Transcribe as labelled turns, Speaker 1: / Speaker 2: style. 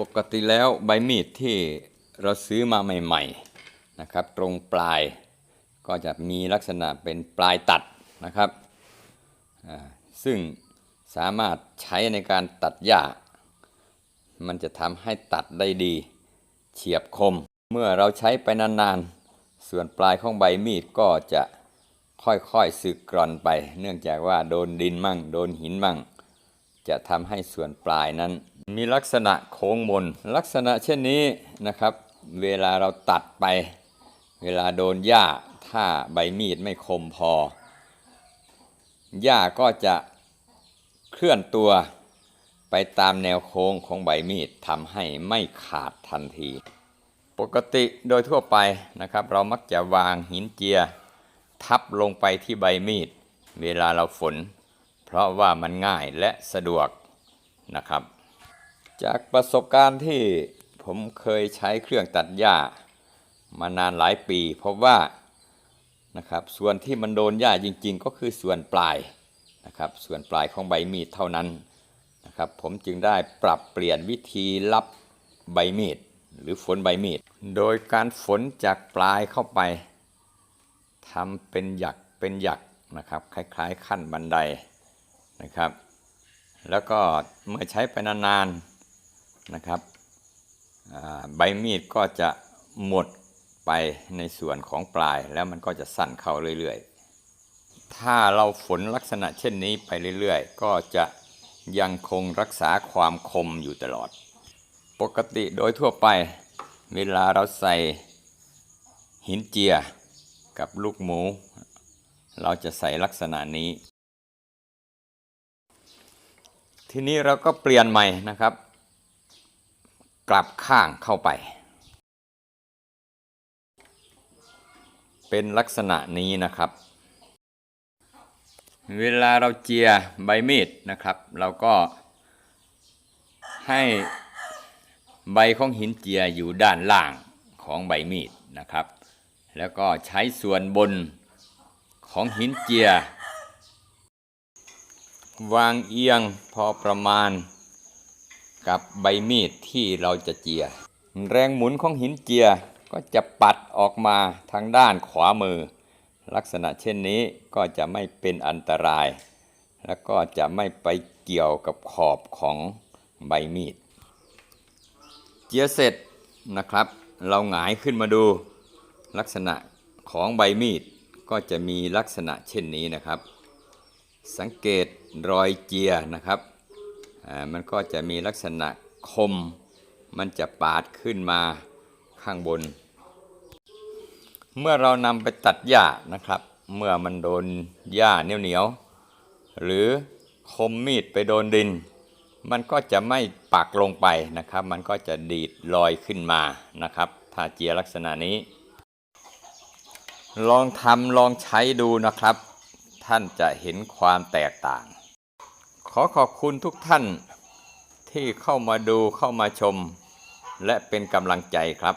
Speaker 1: ปกติแล้วใบมีดที่เราซื้อมาใหม่ๆนะครับ ตรงปลายก็จะมีลักษณะเป็นปลายตัดนะครับซึ่งสามารถใช้ในการตัดหญ้า มันจะทำให้ตัดได้ดี เฉียบคม เมื่อเราใช้ไปนานๆ ส่วนปลายของใบมีดก็จะค่อยๆสึกกร่อนไป เนื่องจากว่าโดนดินมั่ง โดนหินมั่ง จะทำให้ส่วนปลายนั้น มีลักษณะโค้งมน ลักษณะเช่นนี้นะครับ เวลาเราตัดไป เวลาโดนหญ้าถ้าใบมีดไม่คมพอหญ้าก็จะเคลื่อนตัวไปตามแนวโค้งของใบมีดทำให้ไม่ขาดทันที ปกติโดยทั่วไปนะครับ เรามักจะวางหินเจีย ทับลงไปที่ใบมีด เวลาเราฝน เพราะว่ามันง่ายและสะดวกนะครับ จากประสบการณ์ที่ผมเคยใช้เครื่องตัดหญ้ามานานหลายปีพบว่านะครับส่วนที่มันโดนหญ้าจริง ๆ ก็คือส่วนปลายนะครับส่วนปลายของใบมีดเท่านั้นนะครับผมจึงได้ปรับเปลี่ยนวิธีรับใบมีดหรือฝนใบมีด โดยการฝนจากปลายเข้าไปทำเป็นหยักเป็นหยักนะครับคล้ายๆขั้นบันไดนะครับ แล้วก็เมื่อใช้ไปนานๆ นะครับใบมีดก็จะหมดไปในส่วนของปลายแล้วมันก็จะสั้นเข้าเรื่อยๆ ถ้าเราฝนลักษณะเช่นนี้ไปเรื่อยๆ ก็จะยังคงรักษาความคมอยู่ตลอด ปกติโดยทั่วไปเวลาเราใส่หินเจียกับลูกหมู เราจะใส่ลักษณะนี้ ทีนี้เราก็เปลี่ยนใหม่นะครับ กลับข้างเข้าไป เป็นลักษณะนี้นะครับ เวลาเราเจียใบมีดนะครับ เราก็ให้ใบของหินเจียอยู่ด้านล่างของใบมีดนะครับ แล้วก็ใช้ส่วนบนของหินเจีย วางเอียงพอประมาณ กับใบมีดที่เราจะเจีย แรงหมุนของหินเจียก็จะปัดออกมาทางด้านขวามือ ลักษณะเช่นนี้ก็จะไม่เป็นอันตราย และก็จะไม่ไปเกี่ยวกับขอบของใบมีด เจียเสร็จนะครับ เราหงายขึ้นมาดูลักษณะของใบมีดก็จะมีลักษณะเช่นนี้นะครับ สังเกตรอยเจียนะครับ มันก็จะมีลักษณะคม มันจะปาดขึ้นมาข้างบน เมื่อเรานำไปตัดหญ้านะครับ เมื่อมันโดนหญ้าเหนียวๆหรือคมมีดไปโดนดิน มันก็จะไม่ปักลงไปนะครับ มันก็จะดีดลอยขึ้นมานะครับ ถ้าเจียลักษณะนี้ ลองทำลองใช้ดูนะครับ ท่านจะเห็นความแตกต่าง ขอขอบคุณทุกท่านที่เข้ามาดูเข้ามาชม และเป็นกำลังใจครับ